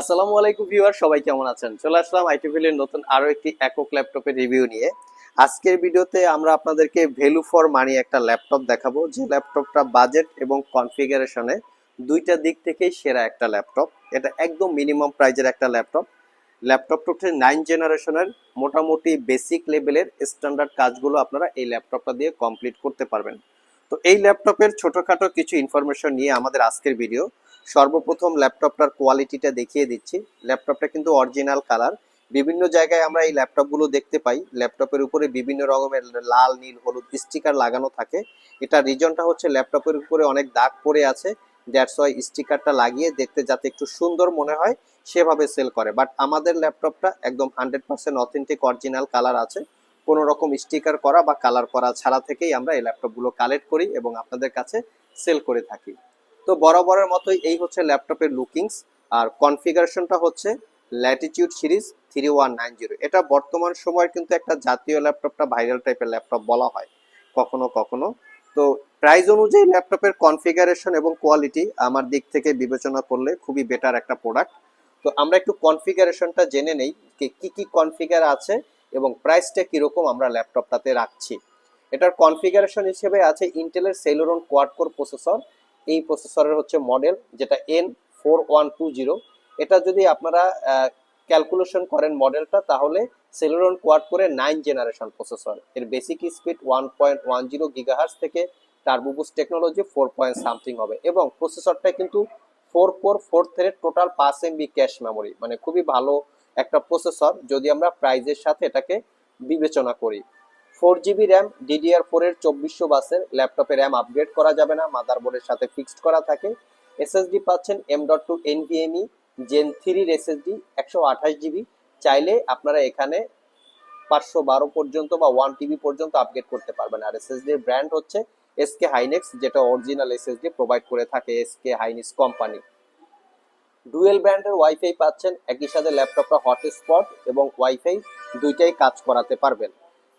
আসসালামু আলাইকুম ভিউয়ার, সবাই কেমন আছেন? চলে আসলাম আইটিভিলের নতুন আরও একটি একক ল্যাপটপের রিভিউ নিয়ে। আজকের ভিডিওতে আমরা আপনাদেরকে ভ্যালু ফর মানি একটা ল্যাপটপ দেখাবো, যে ল্যাপটপটা বাজেট এবং কনফিগারেশনে দুইটা দিক থেকেই সেরা একটা ল্যাপটপ। এটা একদম মিনিমাম প্রাইজের একটা ল্যাপটপ। ল্যাপটপটা হচ্ছে নাইন জেনারেশনের মোটামুটি বেসিক লেভেলের স্ট্যান্ডার্ড কাজগুলো আপনারা এই ল্যাপটপটা দিয়ে কমপ্লিট করতে পারবেন। তো এই ল্যাপটপের ছোটখাটো কিছু ইনফরমেশন নিয়ে আমাদের আজকের ভিডিও। সর্বপ্রথম ল্যাপটপটার কোয়ালিটিটা দেখিয়ে দিচ্ছি। ল্যাপটপটা কিন্তু অরিজিনাল কালার বিভিন্ন জায়গায় আমরা এই ল্যাপটপগুলো দেখতে পাই। ল্যাপটপের উপরে বিভিন্ন রকমের লাল, নীল, হলুদ স্টিকার লাগানো থাকে। এটা রিজনটা হচ্ছে ল্যাপটপের উপরে অনেক দাগ পড়ে আছে। দ্যাটস ওয়াই স্টিকারটা লাগিয়ে দেখতে যাতে একটু সুন্দর মনে হয়, সেভাবে সেল করে। বাট আমাদের ল্যাপটপটা একদম hundred percent authentic original colour আছে। কোনো রকম স্টিকার করা বা কালার করা ছাড়া থেকেই আমরা এই ল্যাপটপগুলো কালেক্ট করি এবং আপনাদের কাছে সেল করে থাকি। তো বরাবরের মতোই এই হচ্ছে ল্যাপটপের লুকিংস আর কনফিগারেশনটা হচ্ছে Latitude series three one nine zero এটা বর্তমান সময়ের কিন্তু একটা জাতীয় ল্যাপটপটা ভাইরাল টাইপের ল্যাপটপ বলা হয়, কখনো কখনো। তো প্রাইস অনুযায়ী ল্যাপটপের কনফিগারেশন এবং কোয়ালিটি আমার দিক থেকে বিবেচনা করলে খুবই বেটার একটা প্রোডাক্ট তো আমরা একটু কনফিগারেশনটা জেনে নেই কি কি কনফিগার আছে এবং প্রাইসটা কীরকম আমরা ল্যাপটপটাতে রাখছি। এটার কনফিগারেশন হিসেবে আছে ইন্টেলের সেলুরন কোয়াড কোর প্রসেসর এই প্রসেসরের হচ্ছে মডেল যেটা N four one two zero এটা যদি আপনারা ক্যালকুলেশন করেন মডেলটা তাহলে সেলুরন কোয়াড করে নাইন জেনারেশন প্রসেসর এর basic speed one point one zero gigahertz থেকে turbo boost technology four point something হবে। এবং প্রসেসরটা কিন্তু four core four thread total পাঁচ এমবি ক্যাশ মেমোরি মানে খুবই ভালো একটা প্রসেসর যদি আমরা প্রাইজের সাথে এটাকে বিবেচনা করি। Four GB RAM DDR four এর চব্বিশশো বাসের ল্যাপটপে র্যাম আপগ্রেড করা যাবে না মাদারবোর্ডের সাথে ফিক্সড করা থাকে। এসএসডি পাচ্ছেন M dot two NVMe, Gen থ্রির এসএসডি, একশো আঠাশ জিবি। চাইলে আপনারা এখানে পাঁচশো বারো পর্যন্ত বা ওয়ান টিবি পর্যন্ত আপগ্রেড করতে পারবেন। আর এসএসডি ব্র্যান্ড হচ্ছে এসকে হাইনেক্স, যেটা অরিজিনাল এসএসডি প্রোভাইড করে থাকে এসকে হাইনিক্স কোম্পানি। ডুয়েল ব্র্যান্ডের ওয়াইফাই পাচ্ছেন, একই সাথে ল্যাপটপটা হটস্পট এবং ওয়াইফাই দুইটাই কাজ করাতে পারবেন।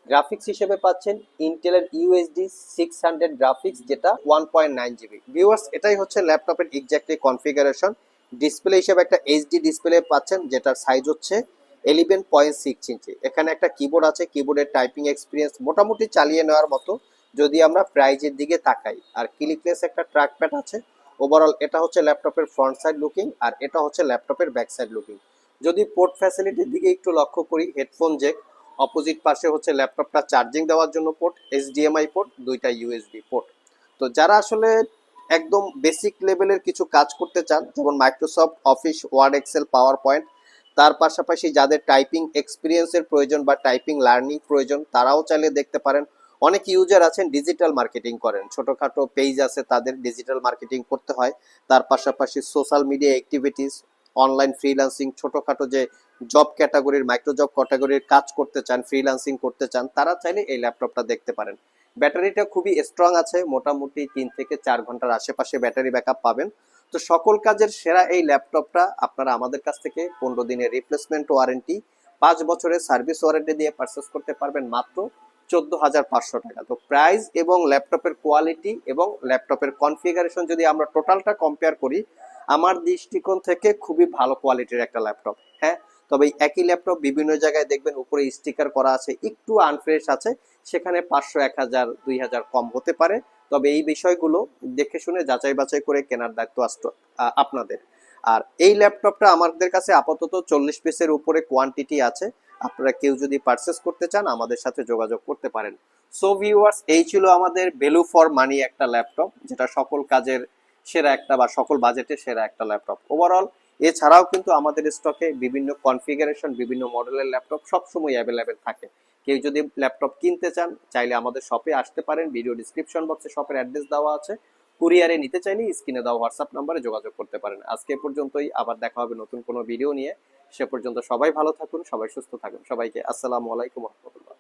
গ্রাফিক্স হিসেবে পাচ্ছেন ইন্টেলের ইউএসডি সিক্স হান্ড্রেড গ্রাফিক্স যেটা one point nine GB viewers এটাই হচ্ছে ল্যাপটপের এক্স্যাক্টলি কনফিগারেশন ডিসপ্লে হিসেবে একটা এইচডি ডিসপ্লে পাচ্ছেন, যেটার সাইজ হচ্ছে এলিভেন পয়েন্ট সিক্স ইঞ্চি এখানে একটা কিবোর্ড আছে কিবোর্ডের টাইপিং এক্সপিরিয়েন্স মোটামুটি চালিয়ে নেওয়ার মতো, যদি আমরা প্রাইজের দিকে তাকাই। আর ক্লিকলেস একটা ট্র্যাক প্যাড আছে ওভারঅল এটা হচ্ছে ল্যাপটপের ফ্রন্ট সাইড লুকিং আর এটা হচ্ছে ল্যাপটপের ব্যাক সাইড লুকিং যদি পোর্ট ফ্যাসিলিটির দিকে একটু লক্ষ্য করি হেডফোন জেক অপোজিট পাশে হচ্ছে ল্যাপটপটা চার্জিং দেওয়ার জন্য পোর্ট এইচডিএমআই পোর্ট দুইটা ইউএসবি পোর্ট তো যারা আসলে একদম বেসিক লেভেলের কিছু কাজ করতে চান, যেমন Microsoft Office Word Excel PowerPoint তার পাশাপাশি যাদের টাইপিং এক্সপিরিয়েন্সের প্রয়োজন বা টাইপিং লার্নিং প্রয়োজন, তারাও চাইলে দেখতে পারেন। অনেক ইউজার আছেন ডিজিটাল মার্কেটিং করেন। ছোটখাটো পেজ আছে, তাদের ডিজিটাল মার্কেটিং করতে হয়। তার পাশাপাশি social media activities online freelancing ছোটখাটো যে জব ক্যাটাগরির মাইক্রো জব ক্যাটাগরির কাজ করতে চান ফ্রিল্যান্সিং করতে চান, তারা চাইলে এই ল্যাপটপটা দেখতে পারেন। ব্যাটারিটা খুবই স্ট্রং আছে, মোটামুটি তিন থেকে চার ঘণ্টার আশেপাশে ব্যাটারি ব্যাকআপ পাবেন। তো সকল কাজের সেরা এই ল্যাপটপটা আপনারা আমাদের কাছ থেকে পনেরো দিনের রিপ্লেসমেন্ট ওয়ারেন্টি পাঁচ বছরের সার্ভিস ওয়ারেন্টি দিয়ে পারচেস করতে পারবেন মাত্র চোদ্দ হাজার পাঁচশো টাকা। তো প্রাইস এবং ল্যাপটপের কোয়ালিটি এবং ল্যাপটপের কনফিগারেশন যদি আমরা টোটালটা কম্পেয়ার করি আমার দৃষ্টিকোণ থেকে খুবই ভালো কোয়ালিটির একটা ল্যাপটপ হ্যাঁ? তবে একই ল্যাপটপ বিভিন্ন জায়গায় দেখবেন উপরে স্টিকার করা আছে, একটু আনফ্রেশ আছে, সেখানে পাঁচশো, এক হাজার, দুই হাজার কম হতে পারে। তবে এই বিষয়গুলো দেখে শুনে যাচাই বাছাই করে কেনার দায়িত্ব আসতো আপনাদের। আর এই ল্যাপটপটা আমাদের কাছে আপাতত চল্লিশ পিসের উপরে কোয়ান্টিটি আছে। আপনারা কেউ যদি পারচেস করতে চান, আমাদের সাথে যোগাযোগ করতে পারেন। সো ভিউয়ার্স এই ছিল আমাদের ভ্যালু ফর মানি একটা ল্যাপটপ যেটা সকল কাজের সেরা একটা বা সকল বাজেটে সেরা একটা ল্যাপটপ। ওভারঅল এছাড়াও কিন্তু আমাদের স্টকে বিভিন্ন কনফিগারেশন বিভিন্ন মডেলের ল্যাপটপ সবসময় অ্যাভেলেবেল থাকে। কেউ যদি ল্যাপটপ কিনতে চান, চাইলে আমাদের শপে আসতে পারেন। ভিডিও ডিসক্রিপশন বক্সে শপের অ্যাড্রেস দেওয়া আছে। কুরিয়ারে নিতে চাইলে স্ক্রিনে দেওয়া হোয়াটসঅ্যাপ নাম্বারে যোগাযোগ করতে পারেন। আজকে পর্যন্তই। আবার দেখা হবে নতুন কোনো ভিডিও নিয়ে। সে পর্যন্ত সবাই ভালো থাকুন, সবাই সুস্থ থাকুন। সবাইকে আসসালামু আলাইকুম রহমতুল্লাহ।